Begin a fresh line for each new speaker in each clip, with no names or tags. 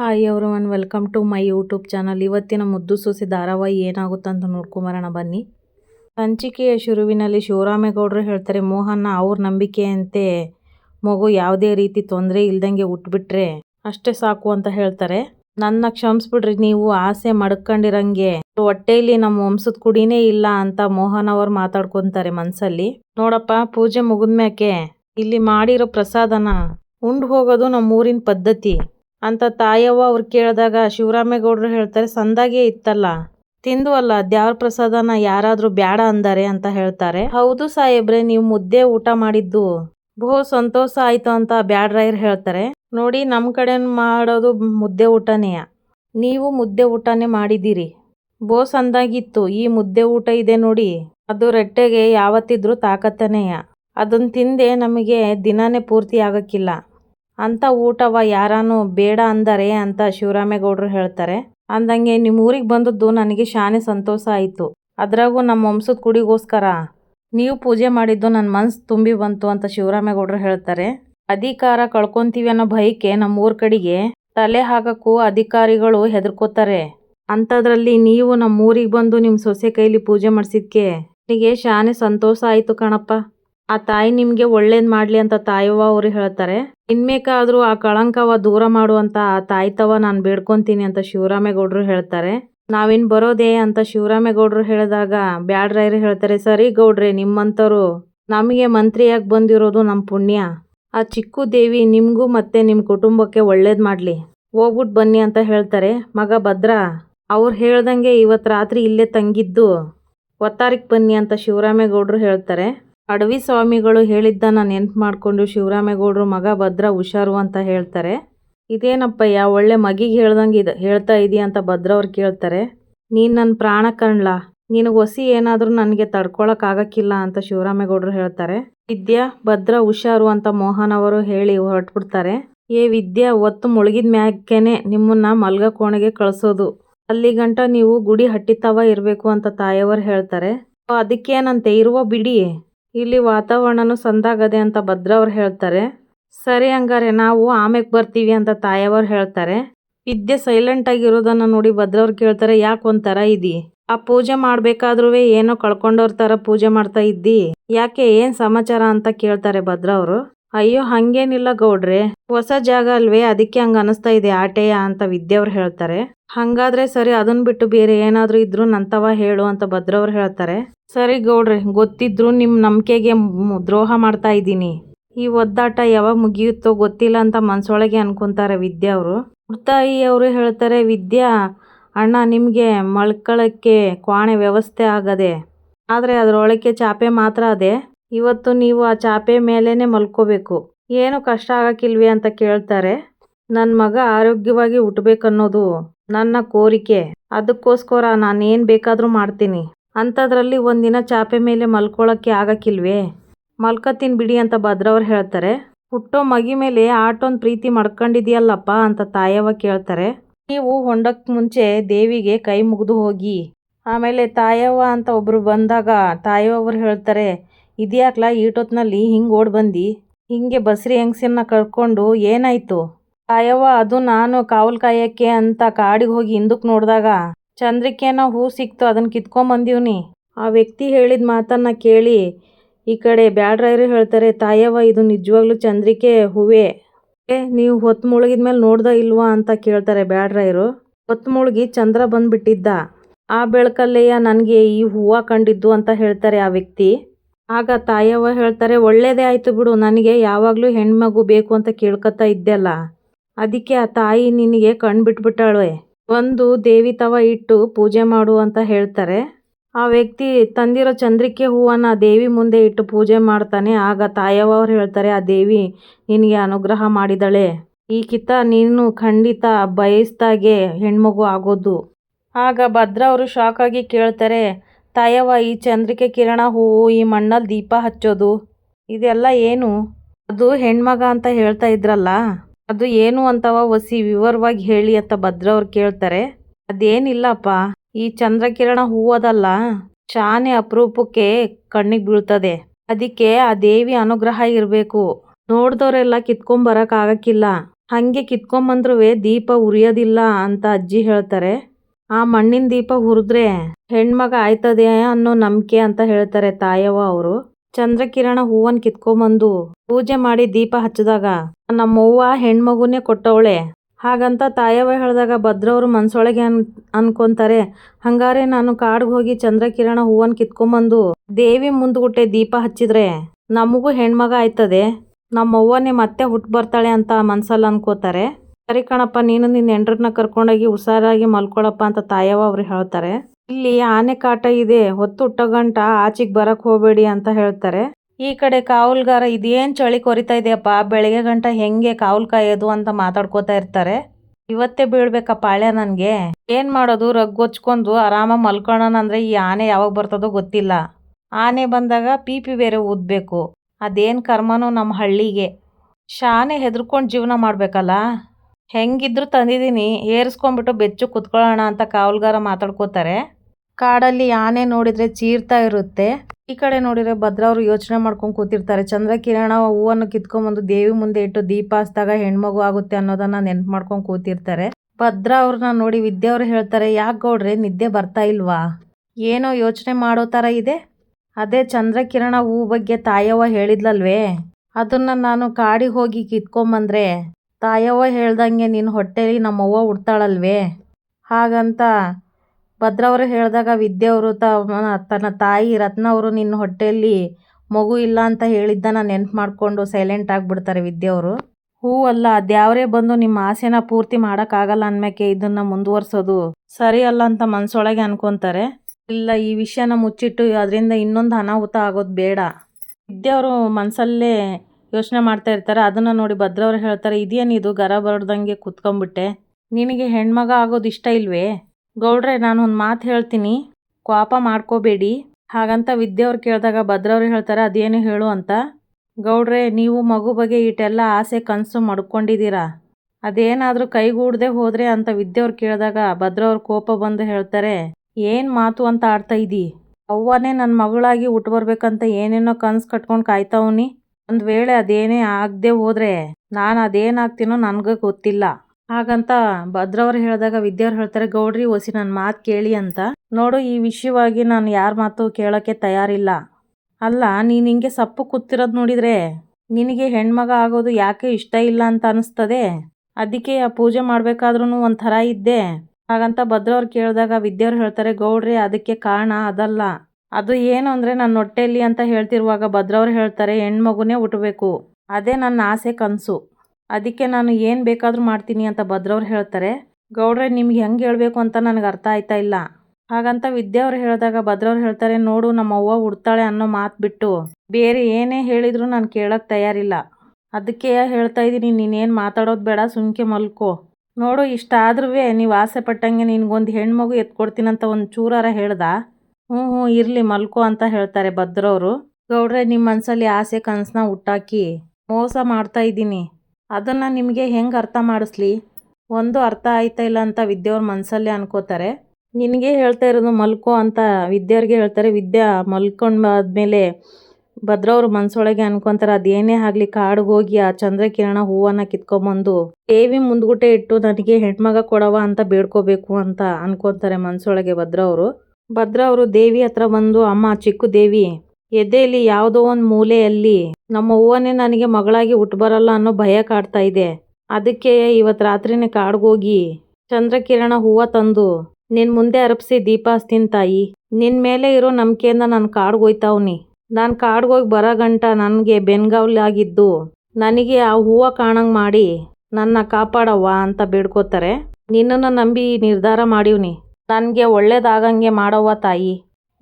Hi everyone welcome to my YouTube channel ಇವತ್ತಿನ ಮುದ್ದು ಸೊಸೆ ಧಾರಾವಾಹಿ ಏನಾಗುತ್ತಂತ ನೋಡ್ಕೊಂಬರೋಣ ಬನ್ನಿ. ಸಂಚಿಕೆಯ ಶುರುವಿನಲ್ಲಿ ಶಿವರಾಮೇಗೌಡರು ಹೇಳ್ತಾರೆ, ಮೋಹನ್ನ, ಅವ್ರ ನಂಬಿಕೆಯಂತೆ ಮಗು ಯಾವುದೇ ರೀತಿ ತೊಂದರೆ ಇಲ್ದಂಗೆ ಉಟ್ಬಿಟ್ರೆ ಅಷ್ಟೇ ಸಾಕು ಅಂತ ಹೇಳ್ತಾರೆ. ನನ್ನ ಕ್ಷಮಿಸ್ಬಿಡ್ರಿ, ನೀವು ಆಸೆ ಮಡ್ಕೊಂಡಿರಂಗೆ. ಹೊಟ್ಟೆಯಲ್ಲಿ ನಮ್ಮ ವಂಶದ ಕುಡಿನೇ ಇಲ್ಲ ಅಂತ ಮೋಹನ್ ಅವ್ರು ಮಾತಾಡ್ಕೊಂತಾರೆ ಮನಸ್ಸಲ್ಲಿ ನೋಡಪ್ಪ, ಪೂಜೆ ಮುಗಿದ್ಮ್ಯಾಕೆ? ಇಲ್ಲಿ ಮಾಡಿರೋ ಪ್ರಸಾದನ ಉಂಡು ಹೋಗೋದು ನಮ್ಮ ಊರಿನ ಪದ್ಧತಿ. ಅಂತ ತಾಯವ್ವ ಅವ್ರು ಕೇಳಿದಾಗ ಶಿವರಾಮೇಗೌಡರು ಹೇಳ್ತಾರೆ, ಸಂದಾಗೆ ಇತ್ತಲ್ಲ, ತಿಂದು ಅಲ್ಲ ದ್ಯಾವ್ರ ಪ್ರಸಾದನ ಯಾರಾದ್ರೂ ಬ್ಯಾಡ ಅಂದಾರೆ ಅಂತ ಹೇಳ್ತಾರೆ. ಹೌದು ಸಾಹೇಬ್ರೆ, ನೀವು ಮುದ್ದೆ ಊಟ ಮಾಡಿದ್ದು, ಬಹು ಸಂತೋಷ ಆಯ್ತು ಅಂತ ಬ್ಯಾಡ್ರಾಯರ್ ಹೇಳ್ತಾರೆ. ನೋಡಿ ನಮ್ಮ ಕಡೆ ಮಾಡೋದು ಮುದ್ದೆ ಊಟನೇ ನೀವು ಮುದ್ದೆ ಊಟನೇ ಮಾಡಿದ್ದೀರಿ. ಬೋ ಸಂದಾಗಿತ್ತು, ಈ ಮುದ್ದೆ ಊಟ ಇದೆ ನೋಡಿ. ಅದು ರೊಟ್ಟೆಗೆ ಯಾವತ್ತಿದ್ರೂ ತಾಕತ್ತನೆಯ. ಅದನ್ನು ತಿಂದೆ ನಮಗೆ ದಿನಾನೇ ಪೂರ್ತಿ ಆಗಕ್ಕಿಲ್ಲ. ಅಂತ ಊಟವ ಯಾರಾನು ಬೇಡ ಅಂದರೆ ಅಂತ ಶಿವರಾಮೇಗೌಡರು ಹೇಳ್ತಾರೆ. ಅಂದಂಗೆ ನಿಮ್ಮ ಊರಿಗೆ ಬಂದದ್ದು ನನಗೆ ಶಾನೆ ಸಂತೋಷ ಆಯಿತು. ಅದ್ರಾಗೂ ನಮ್ಮ ವಂಶದ ಕುಡಿಗೋಸ್ಕರ ನೀವು ಪೂಜೆ ಮಾಡಿದ್ದು ನನ್ನ ಮನಸ್ಸು ತುಂಬಿ ಬಂತು ಅಂತ ಶಿವರಾಮೇಗೌಡರು ಹೇಳ್ತಾರೆ. ಅಧಿಕಾರ ಕಳ್ಕೊಂತೀವಿ ಅನ್ನೋ ಭಯಕ್ಕೆ ನಮ್ಮ ಊರ ಕಡೆಗೆ ತಲೆ ಹಾಕಕ್ಕೂ ಅಧಿಕಾರಿಗಳು ಹೆದರ್ಕೋತಾರೆ. ಅಂಥದ್ರಲ್ಲಿ ನೀವು ನಮ್ಮ ಊರಿಗೆ ಬಂದು ನಿಮ್ಮ ಸೊಸೆ ಕೈಲಿ ಪೂಜೆ ಮಾಡಿಸಿದ್ಕೆ ನನಗೆ ಶಾನೆ ಸಂತೋಷ ಆಯಿತು ಕಣಪ್ಪ. ಆ ತಾಯಿ ನಿಮಗೆ ಒಳ್ಳೇದು ಮಾಡಲಿ ಅಂತ ತಾಯವ್ವ ಅವ್ರು ಹೇಳ್ತಾರೆ. ಇನ್ಮೇಕಾದರೂ ಆ ಕಳಂಕವ ದೂರ ಮಾಡುವಂತ ಆ ತಾಯ್ತವ ನಾನು ಬೇಡ್ಕೊಂತೀನಿ ಅಂತ ಶಿವರಾಮೇಗೌಡರು ಹೇಳ್ತಾರೆ. ನಾವಿನ್ ಬರೋದೇ ಅಂತ ಶಿವರಾಮೇಗೌಡರು ಹೇಳಿದಾಗ ಬ್ಯಾಡ್ರೈರು ಹೇಳ್ತಾರೆ, ಸರಿ ಗೌಡ್ರೆ ನಿಮ್ಮಂಥವ್ರು ನಮಗೆ ಮಂತ್ರಿಯಾಗಿ ಬಂದಿರೋದು ನಮ್ಮ ಪುಣ್ಯ. ಆ ಚಿಕ್ಕು ದೇವಿ ನಿಮಗೂ ಮತ್ತೆ ನಿಮ್ಮ ಕುಟುಂಬಕ್ಕೆ ಒಳ್ಳೇದು ಮಾಡಲಿ. ಹೋಗ್ಬಿಟ್ಟು ಬನ್ನಿ ಅಂತ ಹೇಳ್ತಾರೆ. ಮಗ ಭದ್ರ, ಅವ್ರು ಹೇಳ್ದಂಗೆ ಇವತ್ತು ರಾತ್ರಿ ಇಲ್ಲೇ ತಂಗಿದ್ದು ಒತ್ತಾರಿಗೆ ಬನ್ನಿ ಅಂತ ಶಿವರಾಮೇಗೌಡರು ಹೇಳ್ತಾರೆ. ಅಡವಿ ಸ್ವಾಮಿಗಳು ಹೇಳಿದ್ದನ್ನ ನೆನ್ಪು ಮಾಡಿಕೊಂಡು ಶಿವರಾಮೇಗೌಡರು ಮಗ ಭದ್ರ ಹುಷಾರು ಅಂತ ಹೇಳ್ತಾರೆ. ಇದೇನಪ್ಪಯ್ಯ ಒಳ್ಳೆ ಮಗಿಗೆ ಹೇಳ್ದಂಗೆ ಇದು, ಹೇಳ್ತಾ ಇದೀಯ ಅಂತ ಭದ್ರ ಅವ್ರು ಕೇಳ್ತಾರೆ. ನೀನು ನನ್ನ ಪ್ರಾಣ ಕಣ್ಲಾ ನಿನಗೆ ಹೊಸಿ ಏನಾದರೂ ನನಗೆ ತಡ್ಕೊಳಕ್ಕಾಗಕ್ಕಿಲ್ಲ ಅಂತ ಶಿವರಾಮೇಗೌಡರು ಹೇಳ್ತಾರೆ. ವಿದ್ಯಾ, ಭದ್ರ ಹುಷಾರು ಅಂತ ಮೋಹನ್ ಅವರು ಹೇಳಿ ಹೊರಟ್ಬಿಡ್ತಾರೆ. ಏ ವಿದ್ಯಾ, ಒತ್ತು ಮುಳುಗಿದ ಮ್ಯಾಕೆನೆ ನಿಮ್ಮನ್ನ ಮಲ್ಗ ಕೋಣೆಗೆ ಕಳಿಸೋದು. ಅಲ್ಲಿ ಗಂಟ ನೀವು ಗುಡಿ ಹಟ್ಟಿತವ ಇರಬೇಕು ಅಂತ ತಾಯಿಯವರು ಹೇಳ್ತಾರೆ. ಅದಕ್ಕೇನಂತೆ, ಇರುವ ಬಿಡಿ. ಇಲ್ಲಿ ವಾತಾವರಣನು ಸಂದಾಗದೆ ಅಂತ ಭದ್ರ ಅವ್ರು ಹೇಳ್ತಾರೆ. ಸರಿ ಹಂಗಾರೆ ನಾವು ಆಮೇಲೆ ಬರ್ತೀವಿ ಅಂತ ತಾಯವರು ಹೇಳ್ತಾರೆ. ವಿದ್ಯೆ ಸೈಲೆಂಟ್ ಆಗಿರೋದನ್ನ ನೋಡಿ ಭದ್ರವ್ರು ಕೇಳ್ತಾರೆ, ಯಾಕೆ ಒಂಥರ ಇದಿ? ಆ ಪೂಜೆ ಮಾಡ್ಬೇಕಾದ್ರೂ ಏನೋ ಕಳ್ಕೊಂಡವ್ರ ತರ ಪೂಜೆ ಮಾಡ್ತಾ ಇದ್ದಿ? ಯಾಕೆ ಏನ್ ಸಮಾಚಾರ ಅಂತ ಕೇಳ್ತಾರೆ ಭದ್ರವ್ರು. ಅವರು ಅಯ್ಯೋ, ಹಂಗೇನಿಲ್ಲ ಗೌಡ್ರೆ. ಹೊಸ ಜಾಗ ಅಲ್ವೇ, ಅದಕ್ಕೆ ಹಂಗ ಅನಿಸ್ತಾ ಇದೆ ಆಟೆಯ ಅಂತ ವಿದ್ಯವ್ರು ಹೇಳ್ತಾರೆ. ಹಂಗಾದ್ರೆ ಸರಿ ಅದನ್ನ ಬಿಟ್ಟು ಬೇರೆ ಏನಾದರೂ ಇದ್ರು ನಂತವ ಹೇಳು ಅಂತ ಭದ್ರವ್ರು ಹೇಳ್ತಾರೆ. ಸರಿ ಗೌಡ್ರೆ, ಗೊತ್ತಿದ್ರು ನಿಮ್ಮ ನಂಬಿಕೆಗೆ ದ್ರೋಹ ಮಾಡ್ತಾ ಇದ್ದೀನಿ. ಈ ಒದ್ದಾಟ ಯಾವಾಗ ಮುಗಿಯುತ್ತೋ ಗೊತ್ತಿಲ್ಲ ಅಂತ ಮನ್ಸೊಳಗೆ ಅನ್ಕೊಂತಾರೆ ವಿದ್ಯಾ ಅವರು. ತಾಯಿ ಅವರು ಹೇಳ್ತಾರೆ, ವಿದ್ಯಾ, ಅಣ್ಣ ನಿಮಗೆ ಮಳ್ಕಳಕ್ಕೆ ಕ್ವಾಣೆ ವ್ಯವಸ್ಥೆ ಆಗದೆ, ಆದರೆ ಅದರೊಳಕ್ಕೆ ಚಾಪೆ ಮಾತ್ರ ಅದೇ. ಇವತ್ತು ನೀವು ಆ ಚಾಪೆ ಮೇಲೇ ಮಲ್ಕೋಬೇಕು. ಏನು ಕಷ್ಟ ಆಗಕ್ಕಿಲ್ವಿ ಅಂತ ಕೇಳ್ತಾರೆ. ನನ್ನ ಮಗ ಆರೋಗ್ಯವಾಗಿ ಹುಟ್ಟಬೇಕನ್ನೋದು ನನ್ನ ಕೋರಿಕೆ. ಅದಕ್ಕೋಸ್ಕರ ನಾನು ಏನು ಬೇಕಾದರೂ ಮಾಡ್ತೀನಿ. ಅಂಥದ್ರಲ್ಲಿ ಒಂದಿನ ಚಾಪೆ ಮೇಲೆ ಮಲ್ಕೊಳ್ಳೋಕ್ಕೆ ಆಗಕ್ಕಿಲ್ವೇ? ಮಲ್ಕತ್ತೀನಿ ಬಿಡಿ ಅಂತ ಭದ್ರವ್ರು ಹೇಳ್ತಾರೆ. ಹುಟ್ಟೋ ಮಗಿ ಮೇಲೆ ಆಟೊಂದು ಪ್ರೀತಿ ಮಾಡ್ಕೊಂಡಿದ್ಯಲ್ಲಪ್ಪ ಅಂತ ತಾಯವ್ವ ಕೇಳ್ತಾರೆ. ನೀವು ಹೊಂಡಕ್ಕೆ ಮುಂಚೆ ದೇವಿಗೆ ಕೈ ಮುಗಿದು ಹೋಗಿ. ಆಮೇಲೆ ತಾಯವ್ವ ಅಂತ ಒಬ್ಬರು ಬಂದಾಗ ತಾಯವ್ವರು ಹೇಳ್ತಾರೆ, ಇದ್ಯಾಕ್ಲ ಈಟೊತ್ನಲ್ಲಿ ಹಿಂಗೆ ಓಡ್ ಬಂದು? ಹಿಂಗೆ ಬಸ್ರಿ ಹೆಂಗ್ಸಿನ ಕಳ್ಕೊಂಡು ಏನಾಯ್ತು? ತಾಯವ್ವ ಅದು ನಾನು ಕಾವಲು ಕಾಯಕ್ಕೆ ಅಂತ ಕಾಡಿಗೆ ಹೋಗಿ ಹಿಂದಕ್ಕೆ ನೋಡಿದಾಗ ಚಂದ್ರಿಕೆನ ಹೂ ಸಿಕ್ತು ಅದನ್ನ ಕಿತ್ಕೊಂಬಂದೀವ್ನಿ ಆ ವ್ಯಕ್ತಿ ಹೇಳಿದ ಮಾತನ್ನ ಕೇಳಿ ಈ ಕಡೆ ಬ್ಯಾಡ್ರಾಯರು ಹೇಳ್ತಾರೆ, ತಾಯವ್ವ, ಇದು ನಿಜವಾಗ್ಲೂ ಚಂದ್ರಿಕೆ ಹೂವೇ? ಏ, ನೀವು ಹೊತ್ತು ಮುಳುಗಿದ್ಮೇಲೆ ನೋಡ್ದ ಇಲ್ವಾ ಅಂತ ಕೇಳ್ತಾರೆ ಬ್ಯಾಡ್ರಾಯರು ಹೊತ್ತು ಮುಳುಗಿ ಚಂದ್ರ ಬಂದ್ಬಿಟ್ಟಿದ್ದ. ಆ ಬೆಳಕಲ್ಲೆಯ ನನಗೆ ಈ ಹೂವು ಕಂಡಿದ್ದು ಅಂತ ಹೇಳ್ತಾರೆ ಆ ವ್ಯಕ್ತಿ. ಆಗ ತಾಯವ್ವ ಹೇಳ್ತಾರೆ, ಒಳ್ಳೇದೇ ಆಯ್ತು ಬಿಡು, ನನಗೆ ಯಾವಾಗಲೂ ಹೆಣ್ಮಗು ಬೇಕು ಅಂತ ಕೇಳ್ಕೊತಾ ಇದ್ದೆಲ್ಲ ಅದಕ್ಕೆ ಆ ತಾಯಿ ನಿನಗೆ ಕಣ್ಣು ಬಿಟ್ಬಿಟ್ಟಾಳೆ. ಒಂದು ದೇವಿ ತವ ಇಟ್ಟು ಪೂಜೆ ಮಾಡು ಅಂತ ಹೇಳ್ತಾರೆ. ಆ ವ್ಯಕ್ತಿ ತಂದಿರೋ ಚಂದ್ರಿಕೆ ಹೂವನ್ನ ದೇವಿ ಮುಂದೆ ಇಟ್ಟು ಪೂಜೆ ಮಾಡ್ತಾನೆ. ಆಗ ತಾಯವ್ವ ಅವ್ರು ಹೇಳ್ತಾರೆ, ಆ ದೇವಿ ನಿನಗೆ ಅನುಗ್ರಹ ಮಾಡಿದಳೆ. ಈ ಕಿತ್ತ ನೀನು ಖಂಡಿತ ಬಯಸ್ದಾಗೆ ಹೆಣ್ಮಗು ಆಗೋದು. ಆಗ ಭದ್ರ ಅವರು ಶಾಕ್ ಆಗಿ ಕೇಳ್ತಾರೆ, ತಾಯವ್ವ, ಈ ಚಂದ್ರಿಕೆ ಕಿರಣ ಹೂವು ಈ ಮಣ್ಣಲ್ಲಿ ದೀಪ ಹಚ್ಚೋದು, ಇದೆಲ್ಲ ಏನು? ಅದು ಹೆಣ್ಮಗ ಅಂತ ಹೇಳ್ತಾ ಇದ್ರಲ್ಲ? ಅದು ಏನು ಅಂತವ ಒಸಿ ವಿವರವಾಗಿ ಹೇಳಿ ಅಂತ ಭದ್ರವ್ರು ಕೇಳ್ತಾರೆ. ಅದೇನಿಲ್ಲಪ್ಪ, ಈ ಚಂದ್ರಕಿರಣ ಹೂವದಲ್ಲ ಶಾನೆ ಅಪರೂಪಕ್ಕೆ ಕಣ್ಣಿಗೆ ಬೀಳ್ತದೆ. ಅದಕ್ಕೆ ಆ ದೇವಿ ಅನುಗ್ರಹ ಇರಬೇಕು. ನೋಡ್ದವ್ರೆಲ್ಲ ಕಿತ್ಕೊಂಬರಕ್ ಆಗಕ್ಕಿಲ್ಲ. ಹಂಗೆ ಕಿತ್ಕೊಂಬಂದ್ರೂ ದೀಪ ಉರಿಯೋದಿಲ್ಲ ಅಂತ ಅಜ್ಜಿ ಹೇಳ್ತಾರೆ. ಆ ಮಣ್ಣಿನ ದೀಪ ಹುರಿದ್ರೆ ಹೆಣ್ಮಗ ಆಯ್ತದೆ ಅನ್ನೋ ನಂಬಿಕೆ ಅಂತ ಹೇಳ್ತಾರೆ ತಾಯವ್ವ ಅವರು. ಚಂದ್ರಕಿರಣ ಹೂವನ್ ಕಿತ್ಕೊಂಬಂದು ಪೂಜೆ ಮಾಡಿ ದೀಪ ಹಚ್ಚಿದಾಗ ನಮ್ಮವ್ವ ಹೆಣ್ಮಗುನೇ ಕೊಟ್ಟವಳೆ. ಹಾಗಂತ ತಾಯವ್ವ ಹೇಳಿದಾಗ ಭದ್ರವ್ರು ಮನ್ಸೊಳಗೆ ಅನ್, ಅನ್ಕೊಂತಾರೆ. ಹಂಗಾರೆ ನಾನು ಕಾಡ್ಗೆ ಹೋಗಿ ಚಂದ್ರಕಿರಣ ಹೂವನ್ ಕಿತ್ಕೊಂಬಂದು ದೇವಿ ಮುಂದ್ಗುಟ್ಟೆ ದೀಪ ಹಚ್ಚಿದ್ರೆ ನಮಗೂ ಹೆಣ್ಮಗ ಆಯ್ತದೆ. ನಮ್ಮವ್ವನೇ ಮತ್ತೆ ಹುಟ್ಟು ಬರ್ತಾಳೆ ಅಂತ ಮನ್ಸಲ್ಲಿ ಅನ್ಕೋತಾರೆ. ಸರಿ ಕಣಪ್ಪ, ನೀನು ನಿನ್ನ ಹೆಂಡ್ರನ್ನ ಕರ್ಕೊಂಡೋಗಿ ಹುಷಾರಾಗಿ ಮಲ್ಕೊಳಪ್ಪ ಅಂತ ತಾಯವ್ವ ಅವ್ರು ಹೇಳ್ತಾರೆ. ಇಲ್ಲಿ ಆನೆ ಕಾಟ ಇದೆ, ಹೊತ್ತು ಹುಟ್ಟೋ ಗಂಟ, ಆಚೆಗೆ ಬರಕ್ ಹೋಗ್ಬೇಡಿ ಅಂತ ಹೇಳ್ತಾರೆ. ಈ ಕಡೆ ಕಾವಲ್ಗಾರ ಇದೇನು ಚಳಿ ಕೊರಿತಾ ಇದೆಯಪ್ಪ? ಬೆಳಗ್ಗೆ ಗಂಟ ಹೆಂಗೆ ಕಾವಲ್ ಕಾಯೋದು ಅಂತ ಮಾತಾಡ್ಕೋತಾ ಇರ್ತಾರೆ. ಇವತ್ತೇ ಬೀಳ್ಬೇಕಾ ಪಾಳ್ಯ ನನಗೆ? ಏನ್ ಮಾಡೋದು? ರಗ್ಗೊಚ್ಕೊಂಡು ಆರಾಮಾಗಿ ಮಲ್ಕೊಳ್ಳೋಣ ಅಂದ್ರೆ ಈ ಆನೆ ಯಾವಾಗ ಬರ್ತದೋ ಗೊತ್ತಿಲ್ಲ. ಆನೆ ಬಂದಾಗ ಪೀಪಿ ಬೇರೆ ಊದ್ಬೇಕು. ಅದೇನ್ ಕರ್ಮನೋ ನಮ್ಮ ಹಳ್ಳಿಗೆ. ಶಾನೆ ಹೆದರ್ಕೊಂಡು ಜೀವನ ಮಾಡ್ಬೇಕಲ್ಲ? ಹೆಂಗಿದ್ರು ತಂದಿದ್ದೀನಿ, ಏರಿಸ್ಕೊಂಡ್ಬಿಟ್ಟು ಬೆಚ್ಚು ಕುತ್ಕೊಳ್ಳೋಣ ಅಂತ ಕಾವಲ್ಗಾರ ಮಾತಾಡ್ಕೋತಾರೆ. ಕಾಡಲ್ಲಿ ಆನೆ ನೋಡಿದ್ರೆ ಚೀರ್ತಾ ಇರುತ್ತೆ. ಈ ಕಡೆ ನೋಡಿದ್ರೆ ಅವರು ಯೋಚನೆ ಮಾಡ್ಕೊಂಡು ಕೂತಿರ್ತಾರೆ. ಚಂದ್ರಕಿರಣ ಹೂವನ್ನು ಕಿತ್ಕೊಂಡ್ಬಂದು ದೇವಿ ಮುಂದೆ ಇಟ್ಟು ದೀಪ ಹಚ್ದಾಗ ಹೆಣ್ಮಗು ಆಗುತ್ತೆ ಅನ್ನೋದನ್ನ ನೆನ್ಪು ಮಾಡ್ಕೊಂಡು ಕೂತಿರ್ತಾರೆ. ಭದ್ರ ಅವ್ರನ್ನ ನೋಡಿ ವಿದ್ಯಾವ್ರು ಹೇಳ್ತಾರೆ, ಯಾಕೆ ಗೌಡ್ರೆ, ನಿದ್ದೆ ಬರ್ತಾ ಇಲ್ವಾ? ಏನೋ ಯೋಚನೆ ಮಾಡೋ ಥರ ಇದೆ. ಅದೇ ಚಂದ್ರಕಿರಣ ಹೂ ಬಗ್ಗೆ ತಾಯವ್ವ ಹೇಳಿದ್ಲಲ್ವೇ? ಅದನ್ನ ನಾನು ಕಾಡಿಗೆ ಹೋಗಿ ಕಿತ್ಕೊಂಬಂದ್ರೆ ತಾಯವ್ವ ಹೇಳ್ದಂಗೆ ನಿನ್ನ ಹೊಟ್ಟೆಲಿ ನಮ್ಮವ್ವ ಹುಡ್ತಾಳಲ್ವೇ? ಹಾಗಂತ ಭದ್ರವರು ಹೇಳಿದಾಗ ವಿದ್ಯೆ ಅವರು ತನ್ನ ತಾಯಿ ರತ್ನ ಅವರು ನಿನ್ನ ಹೊಟ್ಟೆಯಲ್ಲಿ ಮಗು ಇಲ್ಲ ಅಂತ ಹೇಳಿದ್ದನ್ನ ನೆನ್ಪು ಮಾಡಿಕೊಂಡು ಸೈಲೆಂಟ್ ಆಗಿಬಿಡ್ತಾರೆ ವಿದ್ಯೆಯವರು ಹೂ ಅಲ್ಲ, ಅದ್ಯಾವರೇ ಬಂದು ನಿಮ್ಮ ಆಸೆನ ಪೂರ್ತಿ ಮಾಡೋಕ್ಕಾಗಲ್ಲ ಅನ್ಮೇಕೆ ಇದನ್ನ ಮುಂದುವರ್ಸೋದು? ಸರಿ ಅಲ್ಲ ಅಂತ ಮನಸ್ಸೊಳಗೆ ಅನ್ಕೊಂತಾರೆ. ಇಲ್ಲ, ಈ ವಿಷಯನ ಮುಚ್ಚಿಟ್ಟು ಅದರಿಂದ ಇನ್ನೊಂದು ಅನಾಹುತ ಆಗೋದು ಬೇಡ. ವಿದ್ಯೆಯವರು ಮನಸಲ್ಲೇ ಯೋಚನೆ ಮಾಡ್ತಾ ಇರ್ತಾರೆ. ಅದನ್ನು ನೋಡಿ ಭದ್ರವರು ಹೇಳ್ತಾರೆ ಇದೇನಿದು ಗರ ಬರ್ದಂಗೆ ಕುತ್ಕೊಂಡ್ಬಿಟ್ಟೆ? ನಿನಗೆ ಹೆಣ್ಮಗ ಆಗೋದು ಇಷ್ಟ ಇಲ್ವೇ? ಗೌಡ್ರೆ, ನಾನು ಒಂದು ಮಾತು ಹೇಳ್ತೀನಿ. ಕೋಪ ಮಾಡ್ಕೋಬೇಡಿ. ಹಾಗಂತ ವಿದ್ಯೆಯವ್ರು ಕೇಳಿದಾಗ ಭದ್ರವ್ರು ಹೇಳ್ತಾರೆ, ಅದೇನು ಹೇಳು ಅಂತ. ಗೌಡ್ರೆ, ನೀವು ಮಗು ಬಗ್ಗೆ ಇಟ್ಟೆಲ್ಲ ಆಸೆ ಕನಸು ಮಡ್ಕೊಂಡಿದ್ದೀರಾ? ಅದೇನಾದರೂ ಕೈಗೂಡದೆ ಹೋದರೆ ಅಂತ ವಿದ್ಯೆಯವ್ರು ಕೇಳಿದಾಗ ಭದ್ರವ್ರ ಕೋಪ ಬಂದು ಹೇಳ್ತಾರೆ, ಏನು ಮಾತು ಅಂತ ಆಡ್ತಾ ಇದ್ದೀ ಅವ್ವನೇ ನನ್ನ ಮಗಳಾಗಿ ಹುಟ್ಟು ಬರ್ಬೇಕಂತ ಏನೇನೋ ಕನಸು ಕಟ್ಕೊಂಡು ಕಾಯ್ತಾವ್ನಿ ಒಂದು ವೇಳೆ ಅದೇನೇ ಆಗದೆ ಹೋದರೆ ನಾನು ಅದೇನಾಗ್ತೀನೋ ನನಗೆ ಗೊತ್ತಿಲ್ಲ. ಹಾಗಂತ ಭದ್ರವ್ರು ಹೇಳಿದಾಗ ವಿದ್ಯವ್ರು ಹೇಳ್ತಾರೆ, ಗೌಡ್ರಿ, ಓಸಿ ನನ್ನ ಮಾತು ಕೇಳಿ ಅಂತ. ನೋಡು, ಈ ವಿಷಯವಾಗಿ ನಾನು ಯಾರ ಮಾತು ಕೇಳೋಕ್ಕೆ ತಯಾರಿಲ್ಲ. ಅಲ್ಲ, ನೀನು ಹಿಂಗೆ ಸಪ್ಪು ಕೂತಿರೋದು ನೋಡಿದರೆ ನಿನಗೆ ಹೆಣ್ಮಗ ಆಗೋದು ಯಾಕೆ ಇಷ್ಟ ಇಲ್ಲ ಅಂತ ಅನಿಸ್ತದೆ? ಅದಕ್ಕೆ ಆ ಪೂಜೆ ಮಾಡಬೇಕಾದ್ರೂ ಒಂಥರ ಇದ್ದೆ. ಹಾಗಂತ ಭದ್ರವ್ರು ಕೇಳಿದಾಗ ವಿದ್ಯವ್ರು ಹೇಳ್ತಾರೆ, ಗೌಡ್ರಿ, ಅದಕ್ಕೆ ಕಾರಣ ಅದಲ್ಲ. ಅದು ಏನು ಅಂದರೆ ನನ್ನ ಹೊಟ್ಟೆಯಲ್ಲಿ ಅಂತ ಹೇಳ್ತಿರುವಾಗ ಭದ್ರವ್ರು ಹೇಳ್ತಾರೆ, ಹೆಣ್ಮಗುನೇ ಹುಟ್ಟಬೇಕು ಅದೇ ನನ್ನ ಆಸೆ, ಕನಸು. ಅದಕ್ಕೆ ನಾನು ಏನು ಬೇಕಾದರೂ ಮಾಡ್ತೀನಿ ಅಂತ ಭದ್ರವ್ರು ಹೇಳ್ತಾರೆ. ಗೌಡ್ರೆ, ನಿಮ್ಗೆ ಹೆಂಗೆ ಹೇಳಬೇಕು ಅಂತ ನನಗೆ ಅರ್ಥ ಆಯ್ತಾ ಇಲ್ಲ. ಹಾಗಂತ ವಿದ್ಯಾವ್ರು ಹೇಳಿದಾಗ ಭದ್ರವ್ರು ಹೇಳ್ತಾರೆ, ನೋಡು ನಮ್ಮ ಅವ್ವ ಹುಡ್ತಾಳೆ ಅನ್ನೋ ಮಾತು ಬಿಟ್ಟು ಬೇರೆ ಏನೇ ಹೇಳಿದರೂ ನಾನು ಕೇಳೋಕ್ಕೆ ತಯಾರಿಲ್ಲ. ಅದಕ್ಕೆ ಹೇಳ್ತಾ ಇದ್ದೀನಿ ನೀನೇನು ಮಾತಾಡೋದು ಬೇಡ, ಸುಮ್ಕೆ ಮಲ್ಕೋ. ನೋಡು ಇಷ್ಟಾದ್ರೂ ನೀವು ಆಸೆ ಪಟ್ಟಂಗೆ ನಿನ್ಗೊಂದು ಹೆಣ್ಮಗು ಎತ್ಕೊಡ್ತೀನಂತ ಒಂದು ಚೂರಾರ ಹೇಳ್ದ? ಹ್ಞೂ ಹ್ಞೂ ಇರಲಿ, ಮಲ್ಕೋ ಅಂತ ಹೇಳ್ತಾರೆ ಭದ್ರವರು ಗೌಡ್ರೆ ನಿಮ್ಮ ಮನಸ್ಸಲ್ಲಿ ಆಸೆ ಕನಸನ್ನ ಹುಟ್ಟಾಕಿ ಮೋಸ ಮಾಡ್ತಾ ಇದ್ದೀನಿ ಅದನ್ನು ನಿಮಗೆ ಹೆಂಗೆ ಅರ್ಥ ಮಾಡಿಸ್ಲಿ? ಒಂದು ಅರ್ಥ ಆಯ್ತಾ ಇಲ್ಲ ಅಂತ ವಿದ್ಯೆಯವ್ರ ಮನಸ್ಸಲ್ಲೇ ಅನ್ಕೋತಾರೆ. ನಿನಗೆ ಹೇಳ್ತಾ ಇರೋದು ಮಲ್ಕೋ ಅಂತ ವಿದ್ಯೆಯವ್ರಿಗೆ ಹೇಳ್ತಾರೆ. ವಿದ್ಯಾ ಮಲ್ಕೊಂಡಾದ್ಮೇಲೆ ಭದ್ರವ್ರ ಮನಸ್ಸೊಳಗೆ ಅನ್ಕೊಂತಾರೆ, ಅದೇನೇ ಆಗಲಿ ಕಾಡಿಗೆ ಹೋಗಿ ಆ ಚಂದ್ರಕಿರಣ ಹೂವನ್ನು ಕಿತ್ಕೊಂಬಂದು ದೇವಿ ಮುಂದ್ಗುಟ್ಟೆ ಇಟ್ಟು ನನಗೆ ಹೆಣ್ಮಗ ಕೊಡವ ಅಂತ ಬೇಡ್ಕೋಬೇಕು ಅಂತ ಅನ್ಕೊಂತಾರೆ ಮನಸ್ಸೊಳಗೆ ಭದ್ರವರು. ಭದ್ರ ಅವರು ದೇವಿ ಹತ್ರ ಬಂದು, ಅಮ್ಮ ಚಿಕ್ಕು ದೇವಿ ಎದೆಯಲ್ಲಿ ಯಾವುದೋ ಒಂದು ಮೂಲೆಯಲ್ಲಿ ನಮ್ಮ ಅವ್ವನೇ ನನಗೆ ಮಗಳಾಗಿ ಬರಲ್ಲ ಅನ್ನೋ ಭಯ ಕಾಡ್ತಾ ಇದೆ. ಅದಕ್ಕೆ ಇವತ್ತು ರಾತ್ರಿನೇ ಕಾಡ್ಗೋಗಿ ಚಂದ್ರಕಿರಣ ಹೂವು ತಂದು ನಿನ್ನ ಮುಂದೆ ಅರಪಿಸಿ ದೀಪ ಹಚ್ತೀನಿ ತಾಯಿ. ನಿನ್ನ ಮೇಲೆ ಇರೋ ನಂಬಿಕೆಯಿಂದ ನಾನು ಕಾಡ್ಗೋಯ್ತಾವ್ನಿ. ನಾನು ಕಾಡ್ಗೋಗಿ ಬರೋ ಗಂಟ ನನಗೆ ಬೆನ್ಗಾವ್ಲಾಗಿದ್ದು, ನನಗೆ ಆ ಹೂವು ಕಾಣಂಗೆ ಮಾಡಿ ನನ್ನ ಕಾಪಾಡವ್ವ ಅಂತ ಬೇಡ್ಕೋತಾರೆ. ನಿನ್ನನ್ನು ನಂಬಿ ನಿರ್ಧಾರ ಮಾಡೀವ್ನಿ. ನನಗೆ ಒಳ್ಳೇದಾಗಂಗೆ ಮಾಡವ್ವ ತಾಯಿ.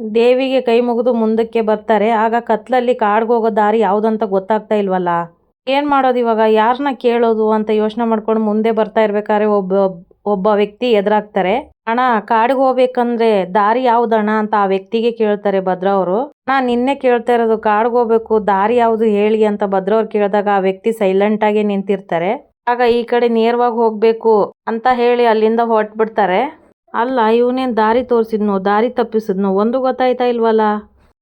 ದೇವಿಗೆ ಕೈ ಮುಗಿದು ಮುಂದಕ್ಕೆ ಬರ್ತಾರೆ. ಆಗ ಕತ್ಲಲ್ಲಿ ಕಾಡ್ಗೆ ಹೋಗೋ ದಾರಿ ಯಾವುದಂತ ಗೊತ್ತಾಗ್ತಾ ಇಲ್ವಲ್ಲ? ಏನು ಮಾಡೋದು ಇವಾಗ? ಯಾರನ್ನ ಕೇಳೋದು ಅಂತ ಯೋಚನೆ ಮಾಡ್ಕೊಂಡು ಮುಂದೆ ಬರ್ತಾ ಇರ್ಬೇಕಾದ್ರೆ ಒಬ್ಬ ಒಬ್ಬ ವ್ಯಕ್ತಿ ಎದುರಾಗ್ತಾರೆ. ಅಣ್ಣ ಕಾಡಿಗೆ ಹೋಗ್ಬೇಕಂದ್ರೆ ದಾರಿ ಯಾವ್ದಣ್ಣ ಅಂತ ಆ ವ್ಯಕ್ತಿಗೆ ಕೇಳ್ತಾರೆ ಭದ್ರ ಅವರು. ನಾ ನಿನ್ನೆ ಕೇಳ್ತಾ ಇರೋದು ಕಾಡ್ಗೆ ಹೋಗ್ಬೇಕು ದಾರಿ ಯಾವುದು ಹೇಳಿ ಅಂತ ಭದ್ರ ಅವ್ರು ಕೇಳಿದಾಗ ಆ ವ್ಯಕ್ತಿ ಸೈಲೆಂಟ್ ಆಗಿ ನಿಂತಿರ್ತಾರೆ. ಆಗ ಈ ಕಡೆ ನೇರವಾಗಿ ಹೋಗ್ಬೇಕು ಅಂತ ಹೇಳಿ ಅಲ್ಲಿಂದ ಹೊರಟ್ಬಿಡ್ತಾರೆ. ಅಲ್ಲ, ಇವನೇನು ದಾರಿ ತೋರಿಸಿದ್ನು, ದಾರಿ ತಪ್ಪಿಸಿದ್ನು, ಒಂದು ಗೊತ್ತಾಯ್ತಾ ಇಲ್ವಲ್ಲ?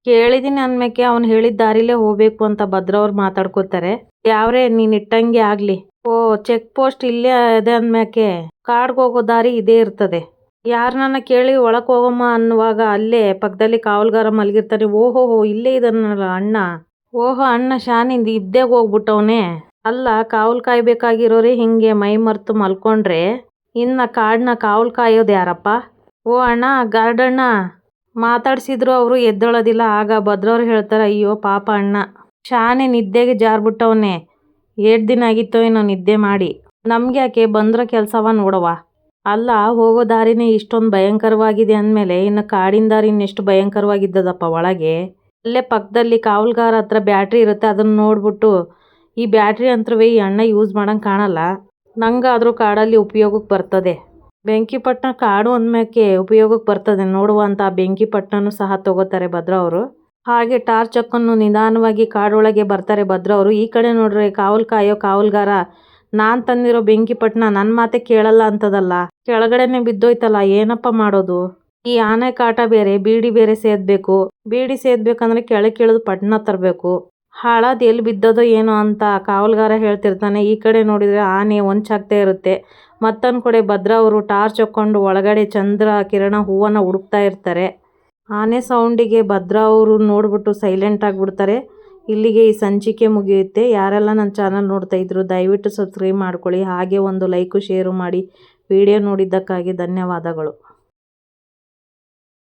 ಕೇಳಿದೀನಿ ಅನ್ಮೇಕೆ ಅವ್ನು ಹೇಳಿದ ದಾರಿಲೇ ಹೋಗ್ಬೇಕು ಅಂತ ಭದ್ರವ್ರು ಮಾತಾಡ್ಕೋತಾರೆ. ಯಾವ್ರೇ, ನೀನ್ ಇಟ್ಟಂಗೆ ಆಗಲಿ. ಓ, ಚೆಕ್ ಪೋಸ್ಟ್ ಇಲ್ಲೇ ಇದೆ ಅನ್ಮೇಕೆ. ಕಾಡ್ಗೆ ಹೋಗೋ ದಾರಿ ಇದೇ ಇರ್ತದೆ. ಯಾರನ್ನ ಕೇಳಿ ಒಳಗೆ ಹೋಗಮ್ಮ ಅನ್ನುವಾಗ ಅಲ್ಲೇ ಪಕ್ಕದಲ್ಲಿ ಕಾವಲ್ಗಾರ ಮಲಗಿರ್ತಾನೆ, ಓಹೋ, ಹೋ, ಇಲ್ಲೇ ಇದನ್ನಲ್ಲ ಅಣ್ಣ. ಓಹೋ, ಅಣ್ಣ, ಶಾನಿಂದ ಇದ್ದೇ ಹೋಗ್ಬಿಟ್ಟವನೇ. ಅಲ್ಲ, ಕಾವಲ್ ಕಾಯ್ಬೇಕಾಗಿರೋರೇ ಹಿಂಗೆ ಮೈ ಮರ್ತು ಮಲ್ಕೊಂಡ್ರೆ ಇನ್ನ ಕಾಡ್ನ ಕಾವಲ್ ಕಾಯೋದು ಯಾರಪ್ಪ? ಓ ಅಣ್ಣ, ಗಾರ್ಡಣ್ಣ. ಮಾತಾಡ್ಸಿದ್ರು ಅವರು ಎದ್ದೇಳೋದಿಲ್ಲ. ಆಗ ಭದ್ರವ್ರು ಹೇಳ್ತಾರೆ, ಅಯ್ಯೋ, ಪಾಪ ಅಣ್ಣ. ಶಾನೆ ನಿದ್ದೆಗೆ ಜಾರ್ಬಿಟ್ಟವನೆ. ಏಟ್ ದಿನ ಆಗಿತ್ತೋ ಏನೋ ನಿದ್ದೆ ಮಾಡಿ. ನಮ್ಗೆ ಯಾಕೆ ಬಂದ್ರ ಕೆಲಸವ ನೋಡವ ಅಲ್ಲ, ಹೋಗೋ ದಾರಿನೇ ಇಷ್ಟೊಂದು ಭಯಂಕರವಾಗಿದೆ ಅಂದಮೇಲೆ ಇನ್ನು ಕಾಡಿನ ದಾರಿ ಇನ್ನೆಷ್ಟು ಭಯಂಕರವಾಗಿದ್ದದಪ್ಪ ಒಳಗೆ? ಅಲ್ಲೇ ಪಕ್ಕದಲ್ಲಿ ಕಾವಲ್ಗಾರ ಹತ್ರ ಬ್ಯಾಟ್ರಿ ಇರುತ್ತೆ ಅದನ್ನು ನೋಡ್ಬಿಟ್ಟು ಈ ಬ್ಯಾಟ್ರಿ ಅಂತೂ ಈ ಅಣ್ಣ ಯೂಸ್ ಮಾಡಂಗೆ ಕಾಣಲ್ಲ. ನಂಗಾದರೂ ಕಾಡಲ್ಲಿ ಉಪಯೋಗಕ್ಕೆ ಬರ್ತದೆ. ಬೆಂಕಿಪಟ್ಟಣ ಕಾಡು ಅಂದಮೇಲೆ ಉಪಯೋಗಕ್ಕೆ ಬರ್ತದೆ. ನೋಡುವಂಥ ಬೆಂಕಿಪಟ್ಟಣನೂ ಸಹ ತಗೋತಾರೆ ಭದ್ರ ಅವರು. ಹಾಗೆ ಟಾರ್ಚ್ ಹಾಕೊಂಡು ನಿಧಾನವಾಗಿ ಕಾಡೊಳಗೆ ಬರ್ತಾರೆ ಭದ್ರ ಅವರು. ಈ ಕಡೆ ನೋಡ್ರೆ ಕಾವಲು ಕಾಯೋ ಕಾವಲ್ಗಾರ, ನಾನು ತಂದಿರೋ ಬೆಂಕಿಪಟ್ಟಣ ನನ್ನ ಮಾತೆ ಕೇಳಲ್ಲ ಅಂತದಲ್ಲ. ಕೆಳಗಡೆನೆ ಬಿದ್ದೋಯ್ತಲ್ಲ, ಏನಪ್ಪ ಮಾಡೋದು? ಈ ಆನೆ ಕಾಟ ಬೇರೆ, ಬೀಡಿ ಬೇರೆ ಸೇದ್ಬೇಕು. ಬೀಡಿ ಸೇದಬೇಕಂದ್ರೆ ಕೆಳಗೆ ಪಟ್ಟಣ ತರಬೇಕು. ಹಾಳಾದ್ ಎಲ್ಲಿ ಬಿದ್ದದೋ ಏನೋ ಅಂತ ಕಾವಲ್ಗಾರ ಹೇಳ್ತಿರ್ತಾನೆ. ಈ ಕಡೆ ನೋಡಿದರೆ ಆನೆ ಹೊಂಚಾಗ್ತಾ ಇರುತ್ತೆ. ಮತ್ತೊಂದು ಕಡೆ ಭದ್ರ ಅವರು ಟಾರ್ಚ್ ಹಾಕ್ಕೊಂಡು ಒಳಗಡೆ ಚಂದ್ರ ಕಿರಣ ಹೂವನ್ನ ಹುಡುಕ್ತಾ ಇರ್ತಾರೆ. ಆನೆ ಸೌಂಡಿಗೆ ಭದ್ರ ಅವರು ನೋಡಿಬಿಟ್ಟು ಸೈಲೆಂಟ್ ಆಗಿಬಿಡ್ತಾರೆ. ಇಲ್ಲಿಗೆ ಈ ಸಂಚಿಕೆ ಮುಗಿಯುತ್ತೆ. ಯಾರೆಲ್ಲ ನನ್ನ ಚಾನಲ್ ನೋಡ್ತಾ ಇದ್ರು, ದಯವಿಟ್ಟು ಸಬ್ಸ್ಕ್ರೈಬ್ ಮಾಡ್ಕೊಳ್ಳಿ. ಹಾಗೆ ಒಂದು ಲೈಕು, ಶೇರು ಮಾಡಿ. ವಿಡಿಯೋ ನೋಡಿದ್ದಕ್ಕಾಗಿ ಧನ್ಯವಾದಗಳು.